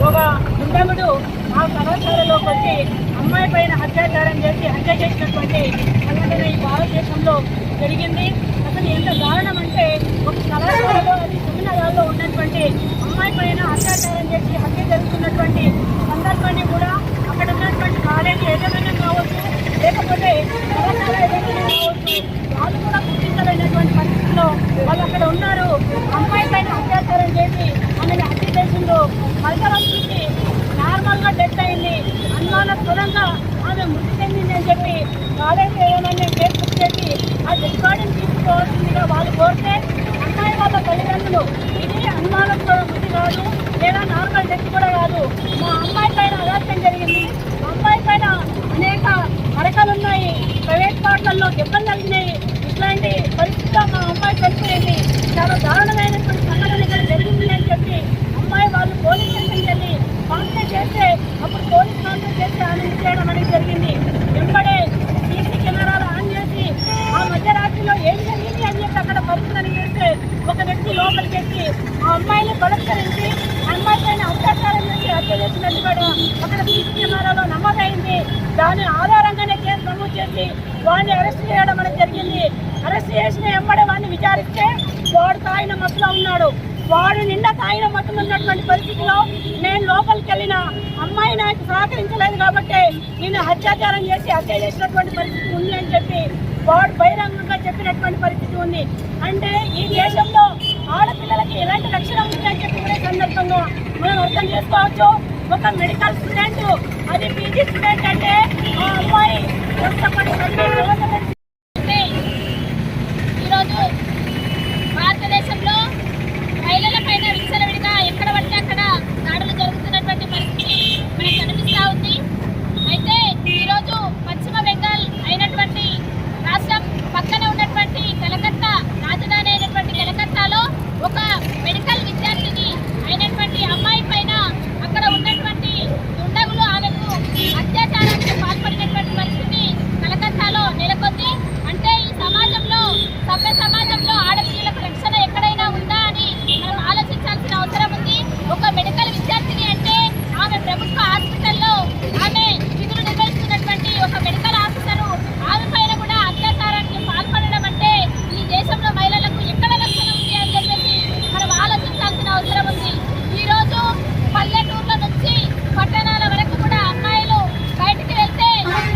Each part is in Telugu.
ఒక దుండగుడు ఆ కళాశాలలోకి వచ్చి అమ్మాయి పైన అత్యాచారం చేసి హత్య చేసినటువంటి సంఘటన ఈ భారతదేశంలో జరిగింది. అసలు ఎంత దారుణం అంటే ఒక కళాశాలలో అది తమిళనాడులో ఉన్నటువంటి అమ్మాయి పైన అత్యాచారం చేసి హత్య జరుగుతున్నటువంటి సందర్భాన్ని కూడా అక్కడ ఉన్నటువంటి కాలేజీ ఏదైనా కావచ్చు లేకపోతే కళాశాల ఏదైనా కావచ్చు వాళ్ళు కూడా గుర్తించలేనటువంటి పరిస్థితిలో వాళ్ళు అక్కడ ఉన్నారు అమ్మాయి పైన అత్యాచారం చేసి ఆమెను హత్య చేసిండు మధ్యవర్తికి నార్మల్గా డెత్ అయింది అనుమానాస్పదంగా ఆమె మృతి చెందింది అని చెప్పి కాలేజీ ఏమైనా కేసు బుక్ చేసి ఆ డెడ్ బాడీని వాళ్ళు కోరితే అమ్మాయి వాళ్ళ తల్లిదండ్రులు. ఇది అనుమానాస్పద మృతి కాదు లేదా నార్మల్ డెత్ కూడా కాదు. మా అమ్మాయి పైన అగాత్యం జరిగింది. అమ్మాయి పైన అనేక మరకలు ఉన్నాయి. ప్రైవేట్ పాటల్లో దెబ్బలు తగిలినాయి ఇట్లాంటి పరిస్థితిలో మా అమ్మాయి చనిపోయింది చాలా దారుణమైనటువంటి సంఘటన ఇక్కడ జరిగింది అని చెప్పి అమ్మాయి వాళ్ళు పోలీస్ స్టేషన్కి వెళ్ళి కాంప్లైంట్ చేస్తే అప్పుడు పోలీస్ కాంప్లైంట్ చేసి ఆమె చేయడం అనేది జరిగింది వెంబడే సీసీ కెమెరాలు ఆన్ చేసి ఆ మధ్యరాత్రిలో ఏం జరిగింది అని చెప్పి అక్కడ పరిస్థితిని చేస్తే ఒక వ్యక్తి లోపలికి ఎక్కి ఆ అమ్మాయిని బలత్కరించి అమ్మాయి పైన అత్యాచారం చేసి హత్య చేసినట్టు కూడా అక్కడ సీసీ కెమెరాలో నమోదైంది. దాని ఆధారంగానే కేసు నమోదు చేసి వాడిని అరెస్ట్ చేయడం అనేది జరిగింది. అరెస్ట్ చేసిన వెంబడే వాడిని విచారిస్తే వాడు తాగిన మత్తులో ఉన్నాడు. వాడు నిండా తాగిన మత్తులో ఉన్నటువంటి పరిస్థితిలో నేను లోపలికి వెళ్ళిన అమ్మాయి నాకు సహకరించలేదు కాబట్టి నేను అత్యాచారం చేసి హత్య చేసినటువంటి పరిస్థితి ఉంది అని చెప్పి వాడు బహిరంగంగా చెప్పినటువంటి పరిస్థితి ఉంది. అంటే ఈ దేశంలో ఆడపిల్లలకి ఎలాంటి రక్షణ ఉంది అని చెప్పి కూడా సందర్భంగా మనం అర్థం చేసుకోవచ్చు. ఒక మెడికల్ స్టూడెంట్ అది పీజీ స్టూడెంట్ అంటే ఆ అమ్మాయి కష్టపడి చదివి గవర్నమెంట్ అంటే ఈరోజు భారతదేశంలో మహిళల పైన విచ్చలవిడిగా ఎక్కడ పడితే అక్కడ దాడులు జరుగుతున్నటువంటి పరిస్థితి మనకు కనిపిస్తూ ఉంది అయితే ఈరోజు పశ్చిమ బెంగాల్ అయినటువంటి రాష్ట్రం పక్కన ఉన్నటువంటి కలకత్తా రాజధాని అయినటువంటి కలకత్తాలో ఒక మెడికల్ విద్యార్థిని అయినటువంటి అమ్మాయి పైన అక్కడ ఉన్నటువంటి దుండగులు ఆమెకు అత్యాచారానికి పాల్పడినటువంటి పరిస్థితి కలకత్తాలో నెలకొంది అంటే ఈ సమాజంలో సభ్య సమాజంలో ఆడపిల్లలకు రక్షణ ఎక్కడైనా ఉందా అని మనం ఆలోచించాల్సిన అవసరం ఉంది ఒక మెడికల్ విద్యార్థిని అంటే ఆమె ప్రభుత్వ హాస్పిటల్లో ఆమె విధులు నిర్వహిస్తున్నటువంటి ఒక మెడికల్ ఆఫీసరు ఆమె పైన కూడా అత్యాచారానికి పాల్పడడం అంటే ఈ దేశంలో మహిళలకు ఎక్కడ రక్షణ ఉంది అని చెప్పేసి మనం ఆలోచించాల్సిన అవసరం ఉంది ఈ రోజు పల్లెటూర్ల నుంచి పట్టణాల వరకు కూడా అమ్మాయిలు బయటికి వెళ్తే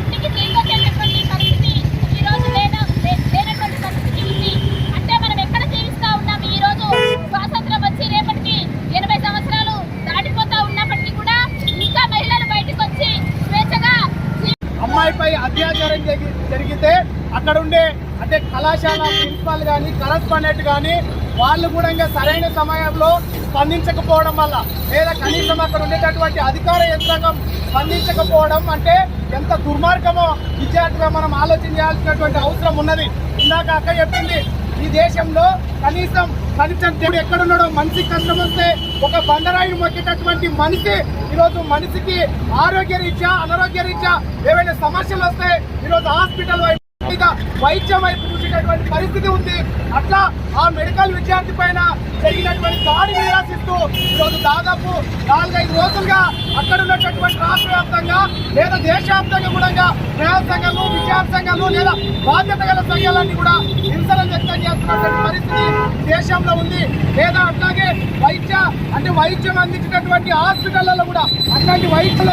ఇంటికి తిరిగి వచ్చేటటువంటి పరిస్థితి ఈ రోజు లేన లే- లేనటువంటి పరిస్థితి ఉంది అంటే మనం ఎక్కడ జీవిస్తా ఉన్నాం ఈ రోజు స్వాతంత్రం వచ్చి రేపటికి ఎనభై సంవత్సరాలు దాటిపోతా ఉన్నప్పటికీ కూడా ఇంకా మహిళలు బయటకు వచ్చి స్వేచ్ఛగా జీ- అమ్మాయిపై అత్యాచారం జరిగి- జరిగితే అక్కడ ఉండే అంటే కళాశాల ప్రిన్సిపాల్ కానీ కరస్పాండెంట్ కానీ వాళ్ళు కూడా ఇంకా సరైన సమయంలో స్పందించకపోవడం వల్ల లేదా కనీసం అక్కడ ఉండేటటువంటి అధికార యంత్రాంగం స్పందించకపోవడం అంటే ఎంత దుర్మార్గమో విద్యార్థిగా మనం ఆలోచన చేయాల్సినటువంటి అవసరం ఉన్నది. ఇందాక అక్క చెప్పింది ఈ దేశంలో కనీసం కనీసం దేవుడు ఎక్కడున్నాడో మనిషికి కష్టం వస్తే ఒక బండరాయిని మొక్కేటటువంటి మనిషి ఈరోజు మనిషికి ఆరోగ్య రీత్యా అనారోగ్య రీత్యా ఏవైనా సమస్యలు వస్తే ఈరోజు హాస్పిటల్ వైపు వైద్యం వైపు చూసేటటువంటి పరిస్థితి ఉంది. అట్లా ఆ మెడికల్ విద్యార్థి పైన జరిగినటువంటి దాడి నిరాశిస్తూ ఈరోజు దాదాపు నాలుగైదు రోజులుగా అక్కడ ఉన్నటువంటి రాష్ట్ర వ్యాప్తంగా లేదా దేశవ్యాప్తంగా కూడా న్యాయ సంఘాలు విద్యార్థి సంఘాలు లేదా బాధ్యత గల సంఘాలన్నీ కూడా నిరసన వ్యక్తం చేస్తున్నటువంటి పరిస్థితి దేశంలో ఉంది. లేదా అట్లాగే వైద్య అంటే వైద్యం అందించినటువంటి హాస్పిటళ్ళలో కూడా అట్లాంటి వైద్యులు